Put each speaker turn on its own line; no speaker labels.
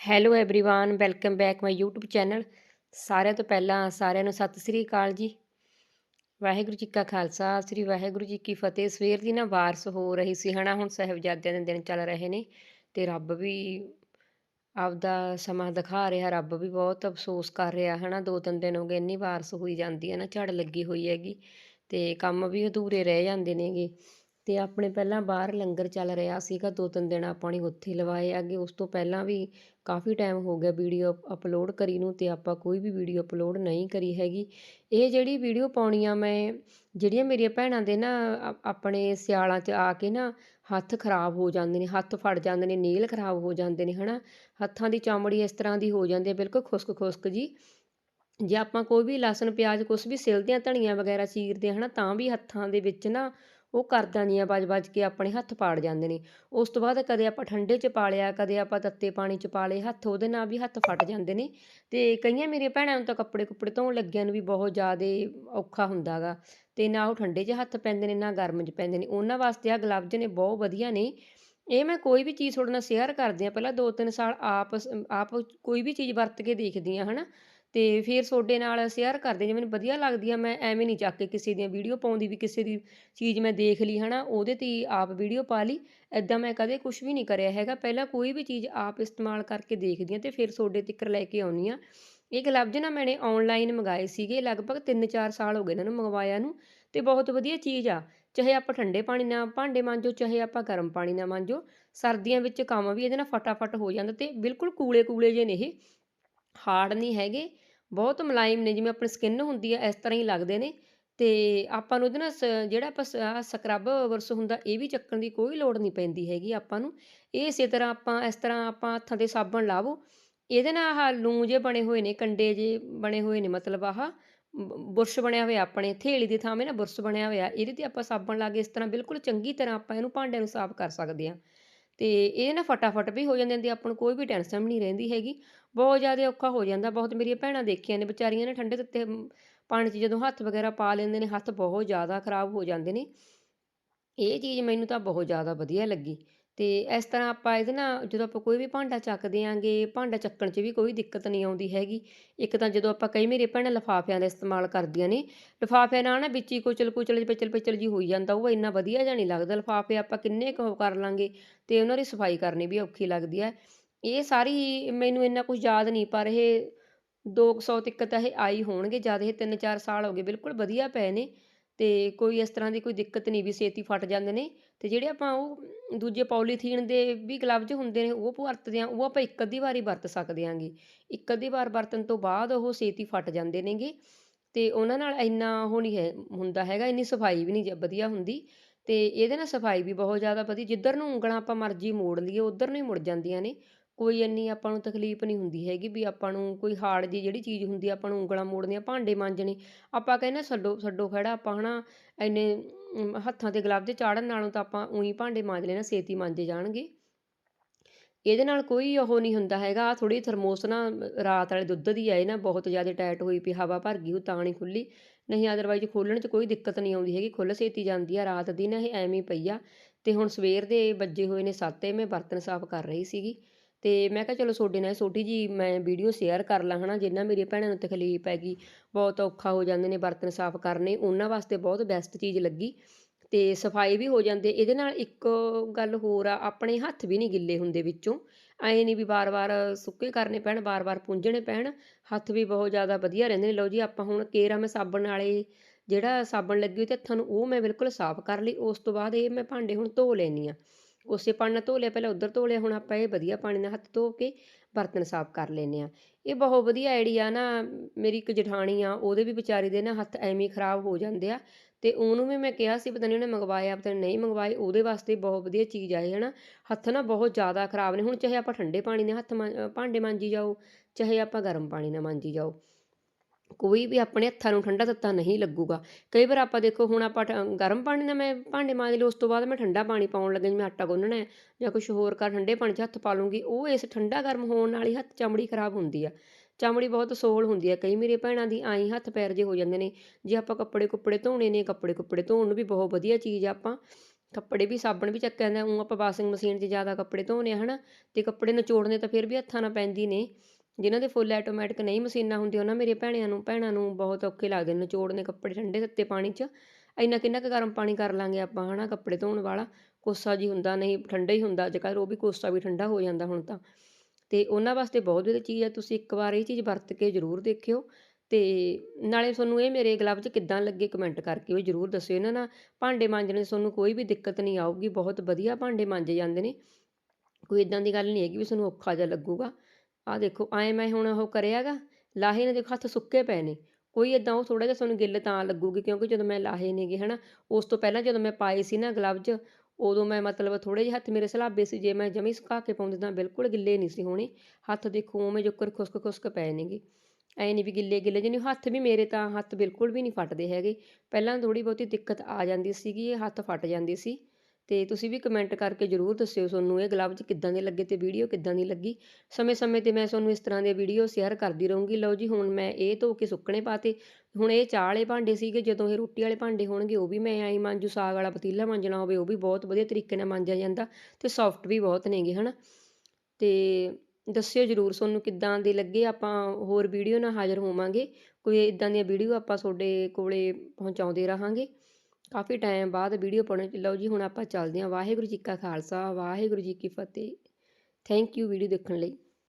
hello everyone welcome back my YouTube channel ਸਾਰਿਆਂ ਤੋਂ ਪਹਿਲਾਂ ਸਾਰਿਆਂ ਨੂੰ ਸਤਿ ਸ੍ਰੀ ਅਕਾਲ ਜੀ ਵਾਹਿਗੁਰੂ ਜੀ ਕਾ ਖਾਲਸਾ ਸ੍ਰੀ ਵਾਹਿਗੁਰੂ ਜੀ ਕੀ ਫਤਿਹ ਸਵੇਰ ਦੀ ਨਾ ਵਾਰਸ ਹੋ ਰਹੀ ਸੀ ਹਨਾ ਹੁਣ ਸਾਹਿਬਜ਼ਾਦਿਆਂ ਦੇ ਦਿਨ ਚੱਲ ਰਹੇ ਨੇ ਤੇ ਰੱਬ ਵੀ ਆਪਦਾ ਸਮਾਂ ਦਿਖਾ ਰਿਹਾ ਰੱਬ ਵੀ ਬਹੁਤ ਅਫਸੋਸ ਕਰ ਰਿਹਾ ਹਨਾ ਦੋ ਤਿੰਨ ਦਿਨ ਹੋ ਗਏ ਇੰਨੀ ਵਾਰਸ ਹੋਈ ਜਾਂਦੀ ਹੈ ਨਾ ਝੜ ਲੱਗੀ ਹੋਈ ਹੈਗੀ ਤੇ ਕੰਮ ਵੀ ਅਧੂਰੇ ਰਹਿ ਜਾਂਦੇ ਨੇਗੇ ਅਤੇ ਆਪਣੇ ਪਹਿਲਾਂ ਬਾਹਰ ਲੰਗਰ ਚੱਲ ਰਿਹਾ ਸੀਗਾ, ਦੋ ਤਿੰਨ ਦਿਨ ਆਪਾਂ ਨੇ ਉੱਥੇ ਲਵਾਏ ਅੱਗੇ ਉਸ ਤੋਂ ਪਹਿਲਾਂ ਵੀ ਕਾਫੀ ਟਾਈਮ ਹੋ ਗਿਆ ਵੀਡੀਓ ਅਪਲੋਡ ਕਰੀ ਨੂੰ ਅਤੇ ਆਪਾਂ ਕੋਈ ਵੀ ਵੀਡੀਓ ਅਪਲੋਡ ਨਹੀਂ ਕਰੀ ਹੈਗੀ। ਇਹ ਜਿਹੜੀ ਵੀਡੀਓ ਪਾਉਣੀ ਆ ਮੈਂ, ਜਿਹੜੀਆਂ ਮੇਰੀਆਂ ਭੈਣਾਂ ਦੇ ਨਾ ਆਪਣੇ ਸਿਆਲਾਂ 'ਚ ਆ ਕੇ ਨਾ ਹੱਥ ਖਰਾਬ ਹੋ ਜਾਂਦੇ ਨੇ, ਹੱਥ ਫੜ ਜਾਂਦੇ ਨੇ, ਨੇਲ ਖਰਾਬ ਹੋ ਜਾਂਦੇ ਨੇ ਹੈ ਨਾ ਹੱਥਾਂ ਦੀ ਚਮੜੀ ਇਸ ਤਰ੍ਹਾਂ ਦੀ ਹੋ ਜਾਂਦੀ ਹੈ, ਬਿਲਕੁਲ ਖੁਸਕ ਖੁਸਕ ਜੀ। ਜੇ ਆਪਾਂ ਕੋਈ ਵੀ ਲਸਣ, ਪਿਆਜ਼ ਕੁਛ ਵੀ ਸਿਲਦੇ ਹਾਂ, ਧਨੀਆ ਵਗੈਰਾ ਚੀਰਦੇ ਹਾਂ, ਹਨਾ, ਤਾਂ ਵੀ ਹੱਥਾਂ ਦੇ ਵਿੱਚ ਨਾ ਉਹ ਕਰਦਾਂ ਕਰਦਾਨੀਆਂ ਵੱਜ ਵੱਜ ਕੇ ਆਪਣੇ ਹੱਥ ਪਾੜ ਜਾਂਦੇ ਨੇ। ਉਸ ਤੋਂ ਬਾਅਦ ਕਦੇ ਆਪਾਂ ਠੰਡੇ 'ਚ ਪਾ ਲਿਆ, ਕਦੇ ਆਪਾਂ ਤੱਤੇ ਪਾਣੀ 'ਚ ਪਾ ਲਏ, ਹੱਥ ਉਹਦੇ ਨਾਲ ਵੀ ਹੱਥ ਫਟ ਜਾਂਦੇ ਨੇ। ਤੇ ਕਈਆਂ ਮੇਰੀਆਂ ਭੈਣਾਂ ਨੂੰ ਤਾਂ ਕੱਪੜੇ ਕੁੱਪੜੇ ਧੋਣ ਲੱਗਿਆਂ ਨੂੰ ਵੀ ਬਹੁਤ ਜ਼ਿਆਦਾ ਔਖਾ ਹੁੰਦਾ ਗਾ। ਤੇ ਨਾ ਉਹ ਠੰਡੇ 'ਚ ਹੱਥ ਪੈਂਦੇ ਨੇ, ਨਾ ਗਰਮ 'ਚ ਪੈਂਦੇ ਨੇ। ਉਹਨਾਂ ਵਾਸਤੇ ਆ ਗਲਵਜ਼ ਨੇ, ਬਹੁਤ ਵਧੀਆ ਨੇ। ਇਹ ਮੈਂ ਕੋਈ ਵੀ ਚੀਜ਼ ਤੁਹਾਡੇ ਨਾਲ ਸ਼ੇਅਰ ਕਰਦੀ ਹਾਂ। ਪਹਿਲਾਂ 2-3 ਸਾਲ ਆਪ ਸ- ਆਪ ਕੋਈ ਵੀ ਚੀਜ਼ ਵਰਤ ਕੇ ਦੇਖਦੀ ਹਾਂ, ਹਨਾ। ਤੇ ਫਿਰ ਤੁਹਾਡੇ ਨਾਲ ਸ਼ੇਅਰ ਕਰਦੇ ਜੇ ਮੈਨੂੰ ਵਧੀਆ ਲੱਗਦੀ ਆ, ਮੈਂ ਐਵੇਂ ਨਹੀਂ ਚੱਕ ਕੇ ਕਿਸੇ ਦੀਆਂ ਵੀਡੀਓ ਪਾਉਂਦੀ ਵੀ ਕਿਸੇ ਦੀ ਚੀਜ਼ ਮੈਂ ਦੇਖ ਲਈ, ਹਨਾ, ਉਹਦੇ ਤੇ ਹੀ ਆਪ ਵੀਡੀਓ ਪਾ ਲਈ ਐਦਾਂ ਮੈਂ ਕਦੇ ਕੁਝ ਵੀ ਨਹੀਂ ਕਰਿਆ ਹੈਗਾ, ਪਹਿਲਾਂ ਕੋਈ ਵੀ ਚੀਜ਼ ਆਪ ਇਸਤੇਮਾਲ ਕਰਕੇ ਦੇਖਦੀ ਹਾਂ ਤੇ ਫਿਰ ਤੁਹਾਡੇ ਤੱਕ ਲੈ ਕੇ ਆਉਣੀ ਆ। ਇਹ ਗਲਵਜ਼ ਨਾ ਮੈਨੇ ਆਨਲਾਈਨ ਮੰਗਾਏ ਸੀਗੇ, ਲਗਭਗ 3-4 ਸਾਲ ਹੋ ਗਏ ਇਹਨਾਂ ਨੂੰ ਮੰਗਵਾਇਆ ਨੂੰ, ਤੇ ਬਹੁਤ ਵਧੀਆ ਚੀਜ਼ ਆ, ਚਾਹੇ ਆਪਾਂ ਠੰਡੇ ਪਾਣੀ ਨਾਲ ਭਾਂਡੇ ਮਾਂਜੋ, ਚਾਹੇ ਆਪਾਂ ਗਰਮ ਪਾਣੀ ਨਾਲ ਮਾਂਜੋ, ਸਰਦੀਆਂ ਵਿੱਚ ਕੰਮ ਵੀ ਇਹਦੇ ਨਾਲ ਫਟਾਫਟ ਹੋ ਜਾਂਦਾ ਤੇ ਬਿਲਕੁਲ ਕੂਲੇ ਕੂਲੇ ਜੇ ਨੇ ਇਹ, ਹਾਰਡ ਨਹੀਂ ਹੈਗੇ ਬਹੁਤ ਮੁਲਾਇਮ ਨੇ, ਜਿਵੇਂ ਆਪਣੀ ਸਕਿਨ ਹੁੰਦੀ ਹੈ ਇਸ ਤਰ੍ਹਾਂ ਹੀ ਲੱਗਦੇ ਨੇ। ਤੇ ਆਪਾਂ ਨੂੰ ਇਹਦੇ ਨਾਲ ਸ- ਜਿਹੜਾ ਆਪਾਂ ਸ- ਆਹ ਸਕਰਬ ਵਰਸ ਹੁੰਦਾ, ਇਹ ਵੀ ਚੱਕਣ ਦੀ ਕੋਈ ਲੋੜ ਨਹੀਂ ਪੈਂਦੀ ਹੈਗੀ ਆਪਾਂ ਨੂੰ। ਇਹ ਇਸੇ ਤਰ੍ਹਾਂ ਆਪਾਂ, ਇਸ ਤਰ੍ਹਾਂ ਆਪਾਂ ਹੱਥਾਂ ਤੇ ਸਾਬਣ ਲਾਵੋ। ਇਹਦੇ ਨਾਲ ਆਹ ਲੂੰ ਜੇ ਬਣੇ ਹੋਏ ਨੇ, ਕੰਡੇ ਜੇ ਬਣੇ ਹੋਏ ਨੇ, ਮਤਲਬ ਆਹ ਬੁਰਸ਼ ਬਣਿਆ ਹੋਇਆ ਆਪਣੇ, ਥੇਲੀ ਦੀ ਥਾਂ ਥਾਵੇਂ ਨਾ ਬੁਰਸ਼ ਬਣਿਆ ਹੋਇਆ, ਇਹਦੇ ਤੇ ਆਪਾਂ ਸਾਬਣ ਲਾ ਕੇ ਇਸ ਤਰ੍ਹਾਂ ਬਿਲਕੁਲ ਚੰਗੀ ਤਰ੍ਹਾਂ ਆਪਾਂ ਇਹਨੂੰ ਭਾਂਡਿਆਂ ਨੂੰ ਸਾਫ਼ ਕਰ ਸਕਦੇ ਹਾਂ। ਤੇ ਇਹ ਨਾ ਫਟਾਫਟ ਵੀ ਹੋ ਜਾਂਦੇ ਨੇ ਆਪਾਂ ਨੂੰ ਕੋਈ ਵੀ ਟੈਨਸ਼ਨ ਵੀ ਨਹੀਂ ਰਹਿੰਦੀ ਹੈਗੀ। ਬਹੁਤ ਜ਼ਿਆਦਾ ਔਖਾ ਹੋ ਜਾਂਦਾ। ਬਹੁਤ ਮੇਰੀਆਂ ਭੈਣਾਂ ਦੇਖੀਆਂ ਨੇ, ਵਿਚਾਰੀਆਂ ਨੇ ਠੰਡੇ ਤੱਤੇ ਪਾਣੀ 'ਚ ਜਦੋਂ ਹੱਥ ਵਗੈਰਾ ਪਾ ਲੈਂਦੇ ਨੇ, ਹੱਥ ਬਹੁਤ ਜ਼ਿਆਦਾ ਖਰਾਬ ਹੋ ਜਾਂਦੇ ਨੇ। ਇਹ ਚੀਜ਼ ਮੈਨੂੰ ਤਾਂ ਬਹੁਤ ਜ਼ਿਆਦਾ ਵਧੀਆ ਲੱਗੀ। ਤੇ ਇਸ ਤਰ੍ਹਾਂ ਆਪਾਂ ਇਹਦੇ ਨਾਲ ਜਦੋਂ ਆਪਾਂ ਕੋਈ ਵੀ ਭਾਂਡਾ ਚੱਕਦੇ ਆਂਗੇ, ਭਾਂਡਾ ਚੱਕਣ 'ਚ ਵੀ ਕੋਈ ਦਿੱਕਤ ਨਹੀਂ ਆਉਂਦੀ ਹੈਗੀ। ਇੱਕ ਤਾਂ ਜਦੋਂ ਆਪਾਂ ਕਈ ਮੇਰੀ ਭੈਣਾਂ ਲਿਫਾਫਿਆਂ ਦਾ ਇਸਤੇਮਾਲ ਕਰਦੀਆਂ ਨੇ, ਲਿਫਾਫਿਆਂ ਨਾਲ ਨਾ ਵਿੱਚ ਹੀ ਕੁਚਲ ਕੁਚਲ ਪਿਚਲ ਪਿਚਲ ਜੀ ਹੋਈ ਜਾਂਦਾ, ਉਹ ਇੰਨਾ ਵਧੀਆ ਜਿਹਾ ਨਹੀਂ ਲੱਗਦਾ। ਲਿਫਾਫੇ ਆਪਾਂ ਕਿੰਨੇ ਕੁ ਕਰ ਲਾਂਗੇ ਤੇ ਉਹਨਾਂ ਦੀ ਸਫ਼ਾਈ ਕਰਨੀ ਵੀ ਔਖੀ ਲੱਗਦੀ ਹੈ। ਇਹ ਸਾਰੀ ਮੈਨੂੰ ਇੰਨਾ ਕੁਝ ਯਾਦ ਨਹੀਂ, ਪਰ ਇਹ 200 ਤੱਕ ਤਾਂ ਇਹ ਆਈ ਹੋਣਗੇ, ਜਦ ਇਹ 3-4 ਸਾਲ ਹੋ ਗਏ, ਬਿਲਕੁਲ ਵਧੀਆ ਪਏ ਨੇ। ਅਤੇ ਕੋਈ ਇਸ ਤਰ੍ਹਾਂ ਦੀ ਕੋਈ ਦਿੱਕਤ ਨਹੀਂ ਵੀ ਛੇਤੀ ਫਟ ਜਾਂਦੇ ਨੇ। ਅਤੇ ਜਿਹੜੇ ਆਪਾਂ ਉਹ ਦੂਜੇ ਪੋਲੀਥੀਨ ਦੇ ਵੀ ਗਲਵਜ਼ ਹੁੰਦੇ ਨੇ, ਉਹ ਵਰਤਦੇ ਹਾਂ, ਉਹ ਆਪਾਂ ਇੱਕ ਅੱਧੀ ਵਾਰੀ ਵਰਤ ਸਕਦੇ ਆਂਗੇ ਇੱਕ ਅੱਧੀ ਵਾਰ ਵਰਤਣ ਤੋਂ ਬਾਅਦ ਉਹ ਛੇਤੀ ਫਟ ਜਾਂਦੇ ਨੇਗੇ। ਅਤੇ ਉਹਨਾਂ ਨਾਲ ਇੰਨਾ ਉਹ ਨਹੀਂ ਹੈ, ਹੁੰਦਾ ਹੈਗਾ, ਇੰਨੀ ਸਫ਼ਾਈ ਵੀ ਨਹੀਂ ਜ- ਵਧੀਆ ਹੁੰਦੀ। ਅਤੇ ਇਹਦੇ ਨਾਲ ਸਫ਼ਾਈ ਵੀ ਬਹੁਤ ਜ਼ਿਆਦਾ ਵਧੀਆ ਜਿੱਧਰ ਨੂੰ ਉਂਗਲਾਂ ਆਪਾਂ ਮਰਜ਼ੀ ਮੋੜ ਲਈਏ, ਉਧਰ ਨੂੰ ਹੀ ਮੁੜ ਜਾਂਦੀਆਂ ਨੇ। ਕੋਈ ਇੰਨੀ ਆਪਾਂ ਨੂੰ ਤਕਲੀਫ ਨਹੀਂ ਹੁੰਦੀ ਹੈਗੀ ਵੀ ਆਪਾਂ ਨੂੰ ਕੋਈ ਹਾਰਡ ਜਿਹੀ ਜਿਹੜੀ ਚੀਜ਼ ਹੁੰਦੀ ਆਪਾਂ ਨੂੰ ਉਂਗਲਾਂ ਮੋੜਨੀਆਂ, ਭਾਂਡੇ ਮਾਂਜਣੇ, ਆਪਾਂ ਕਹਿੰਦੇ ਛੱਡੋ ਛੱਡੋ ਖੜਾ ਆਪਾਂ ਹਨਾ, ਇੰਨੇ ਹੱਥਾਂ ਤੇ ਗਲਵਜ਼ ਚਾੜਨ ਨਾਲੋਂ ਤਾਂ ਆਪਾਂ ਉਹੀ ਭਾਂਡੇ ਮਾਂਜ ਲੈਣਾ ਛੇਤੀ ਮਾਂਜੇ ਜਾਣਗੇ। ਇਹਦੇ ਨਾਲ ਕੋਈ ਉਹ ਨਹੀਂ ਹੁੰਦਾ ਹੈਗਾ ਥੋੜੀ ਥਰਮੋਸ ਨਾ, ਰਾਤ ਵਾਲੇ ਦੁੱਧ ਦੀ ਆਏ ਨਾ ਬਹੁਤ ਜ਼ਿਆਦਾ ਟਾਈਟ ਹੋਈ ਪਈ, ਹਵਾ ਭਰ ਗਈ, ਉਹ ਤਾਂ ਨਹੀਂ ਖੁੱਲੀ ਨਹੀਂ ਅਦਰਵਾਈਜ਼ ਖੋਲਣ 'ਚ ਕੋਈ ਦਿੱਕਤ ਨਹੀਂ ਆਉਂਦੀ ਹੈਗੀ, ਖੁੱਲ੍ਹ ਛੇਤੀ ਜਾਂਦੀ ਆ, ਰਾਤ ਦੀ ਨਾ ਇਹ ਐਵੇਂ ਹੀ ਪਈ ਆ। ਤੇ ਹੁਣ ਸਵੇਰ ਦੇ ਵੱਜੇ ਹੋਏ ਨੇ ਸੱਤ ਮੈਂ ਬਰਤਨ ਸਾਫ਼ ਕਰ ਰਹੀ ਸੀਗੀ। ਅਤੇ ਮੈਂ ਕਿਹਾ ਚਲੋ ਤੁਹਾਡੇ ਨਾਲ ਛੋਟੀ ਜੀ ਮੈਂ ਵੀਡੀਓ ਸ਼ੇਅਰ ਕਰ ਲਾਂ ਹੈ ਹਨਾ, ਜਿੰਨਾ ਮੇਰੀਆਂ ਭੈਣਾਂ ਨੂੰ ਤਕਲੀਫ ਹੈਗੀ, ਬਹੁਤ ਔਖਾ ਹੋ ਜਾਂਦੇ ਨੇ ਬਰਤਨ ਸਾਫ਼ ਕਰਨੇ, ਉਹਨਾਂ ਵਾਸਤੇ ਬਹੁਤ ਬੈਸਟ ਚੀਜ਼ ਲੱਗੀ। ਅਤੇ ਸਫ਼ਾਈ ਵੀ ਹੋ ਜਾਂਦੇ, ਇਹਦੇ ਨਾਲ ਇੱਕ ਗੱਲ ਹੋਰ ਆ, ਆਪਣੇ ਹੱਥ ਵੀ ਨਹੀਂ ਗਿੱਲੇ ਹੁੰਦੇ ਵਿੱਚੋਂ। ਐਂ ਨਹੀਂ ਵੀ ਵਾਰ-ਵਾਰ ਸੁੱਕੇ ਕਰਨੇ ਪੈਣ, ਵਾਰ-ਵਾਰ ਪੂੰਝਣੇ ਪੈਣ, ਹੱਥ ਵੀ ਬਹੁਤ ਜ਼ਿਆਦਾ ਵਧੀਆ ਰਹਿੰਦੇ ਨੇ। ਲਓ ਜੀ, ਆਪਾਂ ਹੁਣ ਕੇਰਾ ਮੈਂ ਸਾਬਣ ਵਾਲੇ, ਜਿਹੜਾ ਸਾਬਣ ਲੱਗੀ ਹੋਈ ਤੇ ਹੱਥਾਂ ਨੂੰ ਉਹ ਮੈਂ ਬਿਲਕੁਲ ਸਾਫ਼ ਕਰ ਲਈ, ਉਸ ਤੋਂ ਬਾਅਦ ਇਹ ਮੈਂ ਭਾਂਡੇ ਹੁਣ ਧੋ ਲੈਣੀ ਆ ਉਸੇ ਪਾਣੀ ਨਾਲ ਧੋ ਲਿਆ, ਪਹਿਲਾਂ ਉੱਧਰ ਧੋ ਲਿਆ, ਹੁਣ ਆਪਾਂ ਇਹ ਵਧੀਆ ਪਾਣੀ ਨਾਲ ਹੱਥ ਧੋ ਕੇ ਬਰਤਨ ਸਾਫ਼ ਕਰ ਲੈਨੇ ਆ ਇਹ ਬਹੁਤ ਵਧੀਆ ਆਈਡੀਆ ਨਾ, ਮੇਰੀ ਇੱਕ ਜਠਾਣੀ ਆ, ਉਹਦੇ ਵੀ ਵਿਚਾਰੀ ਦੇ ਨਾ ਹੱਥ ਐਵੇਂ ਖਰਾਬ ਹੋ ਜਾਂਦੇ ਆ, ਤੇ ਉਹਨੂੰ ਵੀ ਮੈਂ ਕਿਹਾ ਸੀ ਪਤਾ ਨਹੀਂ ਉਹਨੇ ਮੰਗਵਾਇਆ, ਪਤਾ ਨਹੀਂ ਮੰਗਵਾਏ, ਉਹਦੇ ਵਾਸਤੇ ਬਹੁਤ ਵਧੀਆ ਚੀਜ਼ ਆ ਇਹ, ਹਨਾ। ਹੱਥ ਨਾ ਬਹੁਤ ਜ਼ਿਆਦਾ ਖਰਾਬ ਨੇ, ਹੁਣ ਚਾਹੇ ਆਪਾਂ ਠੰਡੇ ਪਾਣੀ ਨਾਲ ਹੱਥ ਮਾਂ- ਭਾਂਡੇ ਮਾਂਜੀ ਜਾਓ, ਚਾਹੇ ਆਪਾਂ ਗਰਮ ਪਾਣੀ ਨਾਲ ਮਾਂਜੀ ਜਾਓ। ਕੋਈ ਵੀ ਆਪਣੇ ਹੱਥਾਂ ਨੂੰ ਠੰਡਾ ਤੱਤਾ ਨਹੀਂ ਲੱਗੂਗਾ। ਕਈ ਵਾਰ ਆਪਾਂ ਦੇਖੋ, ਹੁਣ ਆਪਾਂ ਠ- ਗਰਮ ਪਾਣੀ ਨਾਲ ਮੈਂ ਭਾਂਡੇ ਮਾਂਜ ਲਏ, ਉਸ ਤੋਂ ਬਾਅਦ ਮੈਂ ਠੰਡਾ ਪਾਣੀ ਪਾਉਣ ਲੱਗੇ, ਜਿਵੇਂ ਆਟਾ ਗੁੰਨਣਾ ਹੈ ਜਾਂ ਕੁਝ ਹੋਰ ਕਰ, ਠੰਡੇ ਪਾਣੀ 'ਚ ਹੱਥ ਪਾ ਲੂੰਗੀ, ਉਹ ਇਸ ਠੰਡਾ ਗਰਮ ਹੋਣ ਨਾਲ ਹੀ ਹੱਥ, ਚਮੜੀ ਖਰਾਬ ਹੁੰਦੀ ਆ। ਚਮੜੀ ਬਹੁਤ ਸੋਹਲ ਹੁੰਦੀ ਹੈ ਕਈ ਮੇਰੇ ਭੈਣਾਂ ਦੀ ਆਈ ਹੱਥ ਪੈਰ ਜੇ ਹੋ ਜਾਂਦੇ ਨੇ, ਜੇ ਆਪਾਂ ਕੱਪੜੇ ਕੁੱਪੜੇ ਧੋਣੇ ਨੇ, ਕੱਪੜੇ ਕੁੱਪੜੇ ਧੋਣ ਨੂੰ ਵੀ ਬਹੁਤ ਵਧੀਆ ਚੀਜ਼ ਆ ਆਪਾਂ। ਕੱਪੜੇ ਵੀ ਸਾਬਣ ਵੀ ਚੱਕਿਆ ਜਾਂਦਾ ਊਂ ਆਪਾਂ ਵਾਸ਼ਿੰਗ ਮਸ਼ੀਨ 'ਚ ਜ਼ਿਆਦਾ ਕੱਪੜੇ ਧੋਣੇ ਆ, ਹਨਾ? ਤੇ ਕੱਪੜੇ ਨਿਚੋੜਨੇ ਤਾਂ ਫਿਰ ਵੀ ਹੱਥਾਂ ਨਾਲ ਪੈਂਦੀ ਨੇ। ਜਿਨ੍ਹਾਂ ਦੇ ਫੁੱਲ ਆਟੋਮੈਟਿਕ ਨਹੀਂ ਮਸ਼ੀਨਾਂ ਹੁੰਦੀਆਂ, ਉਹਨਾਂ ਮੇਰੇ ਭੈਣਿਆਂ ਨੂੰ, ਭੈਣਾਂ ਨੂੰ ਬਹੁਤ ਔਖੇ ਲੱਗਦੇ ਨੇ ਨਿਚੋੜਨੇ ਕੱਪੜੇ ਠੰਡੇ ਤੱਤੇ ਪਾਣੀ 'ਚ। ਇੰਨਾ ਕਿੰਨਾ ਕੁ ਗਰਮ ਪਾਣੀ ਕਰ ਲਾਂਗੇ ਆਪਾਂ, ਹਨਾ, ਕੱਪੜੇ ਧੋਣ ਵਾਲਾ? ਕੋਸਾ ਜੀ ਹੁੰਦਾ, ਨਹੀਂ, ਠੰਡਾ ਹੀ ਹੁੰਦਾ ਅੱਜ ਕੱਲ੍ਹ ਉਹ ਵੀ ਕੋਸਾ ਵੀ ਠੰਡਾ ਹੋ ਜਾਂਦਾ ਹੁਣ ਤਾਂ। ਤੇ ਉਹਨਾਂ ਵਾਸਤੇ ਬਹੁਤ ਵਧੀਆ ਚੀਜ਼ ਹੈ ਤੁਸੀਂ ਇੱਕ ਵਾਰ ਇਹ ਚੀਜ਼ ਵਰਤ ਕੇ ਜ਼ਰੂਰ ਦੇਖਿਓ। ਅਤੇ ਨਾਲੇ ਤੁਹਾਨੂੰ ਇਹ ਮੇਰੇ ਗਲਵਜ਼ ਕਿੱਦਾਂ ਲੱਗੇ ਕਮੈਂਟ ਕਰਕੇ ਵੀ ਜ਼ਰੂਰ ਦੱਸਿਓ। ਇਹਨਾਂ ਨਾਲ ਭਾਂਡੇ ਮਾਂਜਣ 'ਚ ਤੁਹਾਨੂੰ ਕੋਈ ਵੀ ਦਿੱਕਤ ਨਹੀਂ ਆਊਗੀ, ਬਹੁਤ ਵਧੀਆ ਭਾਂਡੇ ਮਾਂਜੇ ਜਾਂਦੇ ਨੇ। ਕੋਈ ਇਦਾਂ ਦੀ ਗੱਲ ਨਹੀਂ ਹੈਗੀ ਵੀ ਤੁਹਾਨੂੰ ਔਖਾ ਜਿਹਾ ਲੱਗੂਗਾ। ਆਹ ਦੇਖੋ, ਐਂ ਮੈਂ ਹੁਣ ਉਹ ਕਰਿਆਗਾ ਲਾਹੇ ਨੇ ਦੇਖੋ ਹੱਥ ਸੁੱਕੇ ਪਏ ਨੇ। ਕੋਈ ਇਦਾਂ ਉਹ ਥੋੜਾ ਜਿਹਾ ਤੁਹਾਨੂੰ ਗਿੱਲ ਤਾਂ ਲੱਗੂਗੀ, ਕਿਉਂਕਿ ਜਦੋਂ ਮੈਂ ਲਾਹੇ ਨੇਗੇ, ਹਨਾ, ਉਸ ਤੋਂ ਪਹਿਲਾਂ ਜਦੋਂ ਮੈਂ ਪਾਏ ਸੀ ਨਾ ਗਲਵਜ਼ ਉਦੋਂ ਮੈਂ ਮਤਲਬ ਥੋੜੇ ਜਿਹੇ ਹੱਥ ਮੇਰੇ ਸਲਾਬੇ ਸੀ, ਜੇ ਮੈਂ ਜਮੀ ਸੁਕਾ ਕੇ ਪਾਉਂਦੀ ਤਾਂ ਬਿਲਕੁਲ ਗਿੱਲੇ ਨਹੀਂ ਸੀ ਹੋਣੇ। ਹੱਥ ਦੇਖੋ, ਉਵੇਂ ਜੋਕਰ ਖੁਸਕ ਖੁਸਕ ਪਏ ਨੇਗੇ। ਐ ਨਹੀਂ ਵੀ ਗਿੱਲੇ ਗਿੱਲੇ ਜਿਹਨੇ ਹੱਥ ਵੀ ਮੇਰੇ ਤਾਂ ਹੱਥ ਬਿਲਕੁਲ ਵੀ ਨਹੀਂ ਫਟਦੇ ਹੈਗੇ। ਪਹਿਲਾਂ ਥੋੜੀ ਬਹੁਤੀ ਦਿੱਕਤ ਆ ਜਾਂਦੀ ਸੀਗੀ, ਇਹ ਹੱਥ ਫਟ ਜਾਂਦੇ ਸੀ। ਤੇ ਤੁਸੀਂ ਵੀ ਕਮੈਂਟ ਕਰਕੇ ਜ਼ਰੂਰ ਦੱਸਿਓ ਤੁਹਾਨੂੰ ਇਹ ਗਲਵਜ਼ ਕਿੱਦਾਂ ਦੇ ਲੱਗੇ ਤੇ ਵੀਡੀਓ ਕਿੱਦਾਂ ਦੀ ਲੱਗੀ। ਸਮੇਂ-ਸਮੇਂ ਤੇ ਮੈਂ ਤੁਹਾਨੂੰ ਇਸ ਤਰ੍ਹਾਂ ਦੇ ਵੀਡੀਓ ਸ਼ੇਅਰ ਕਰਦੀ ਰਹੂੰਗੀ। ਲਓ ਜੀ, ਹੁਣ ਮੈਂ ਇਹ ਧੋ ਕੇ ਸੁੱਕਣੇ ਪਾਤੇ। ਹੁਣ ਇਹ ਚਾਹ ਵਾਲੇ ਭਾਂਡੇ ਸੀਗੇ, ਜਦੋਂ ਇਹ ਰੋਟੀ ਵਾਲੇ ਭਾਂਡੇ ਹੋਣਗੇ, ਉਹ ਵੀ ਮੈਂ ਆਈ ਮਾਂਜੂ, ਸਾਗ ਵਾਲਾ ਪਤੀਲਾ ਮਾਂਜਣਾ ਹੋਵੇ, ਉਹ ਵੀ ਬਹੁਤ ਵਧੀਆ ਤਰੀਕੇ ਨਾਲ ਮਾਂਜਿਆ ਜਾਂਦਾ ਤੇ ਸੌਫਟ ਵੀ ਬਹੁਤ ਨੇਗੇ, ਹਨਾ? ਤੇ ਦੱਸਿਓ ਜ਼ਰੂਰ ਤੁਹਾਨੂੰ ਕਿੱਦਾਂ ਦੇ ਲੱਗੇ, ਆਪਾਂ ਹੋਰ ਵੀਡੀਓ ਨਾਲ ਹਾਜ਼ਰ ਹੋਵਾਂਗੇ। ਕੋਈ ਇਦਾਂ ਦੀਆਂ ਵੀਡੀਓ ਆਪਾਂ ਤੁਹਾਡੇ ਕੋਲੇ ਪਹੁੰਚਾਉਂਦੇ ਰਹਾਂਗੇ। ਕਾਫੀ ਟਾਈਮ ਬਾਅਦ ਵੀਡੀਓ ਪਾਉਣੇ ਲਓ ਜੀ, ਹੁਣ ਆਪਾਂ ਚੱਲਦੇ ਹਾਂ। ਵਾਹਿਗੁਰੂ ਜੀ ਕਾ ਖਾਲਸਾ, ਵਾਹਿਗੁਰੂ ਜੀ ਕੀ ਫਤਿਹ। ਥੈਂਕ ਯੂ ਵੀਡੀਓ ਦੇਖਣ ਲਈ।